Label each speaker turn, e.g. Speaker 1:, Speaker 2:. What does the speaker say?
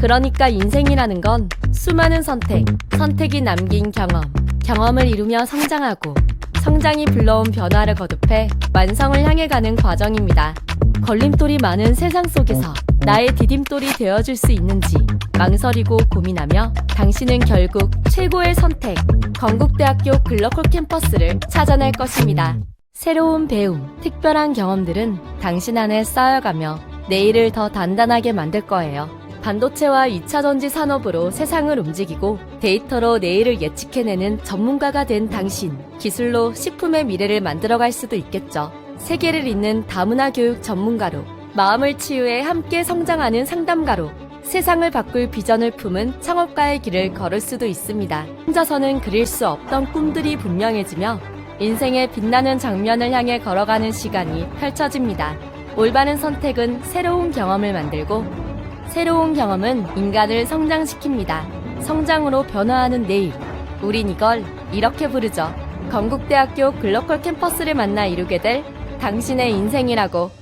Speaker 1: 그러니까 인생이라는 건 수많은 선택, 선택이 남긴 경험, 경험을 이루며 성장하고 성장이 불러온 변화를 거듭해 완성을 향해 가는 과정입니다. 걸림돌이 많은 세상 속에서 나의 디딤돌이 되어줄 수 있는지 망설이고 고민하며 당신은 결국 최고의 선택, 건국대학교 글로컬 캠퍼스를 찾아낼 것입니다. 새로운 배움, 특별한 경험들은 당신 안에 쌓여가며 내일을 더 단단하게 만들 거예요. 반도체와 2차 전지 산업으로 세상을 움직이고 데이터로 내일을 예측해내는 전문가가 된 당신. 기술로 식품의 미래를 만들어갈 수도 있겠죠. 세계를 잇는 다문화 교육 전문가로 마음을 치유해 함께 성장하는 상담가로 세상을 바꿀 비전을 품은 창업가의 길을 걸을 수도 있습니다. 혼자서는 그릴 수 없던 꿈들이 분명해지며 인생의 빛나는 장면을 향해 걸어가는 시간이 펼쳐집니다. 올바른 선택은 새로운 경험을 만들고 새로운 경험은 인간을 성장시킵니다. 성장으로 변화하는 내일. 우린 이걸 이렇게 부르죠. 건국대학교 글로컬 캠퍼스를 만나 이루게 될 당신의 인생이라고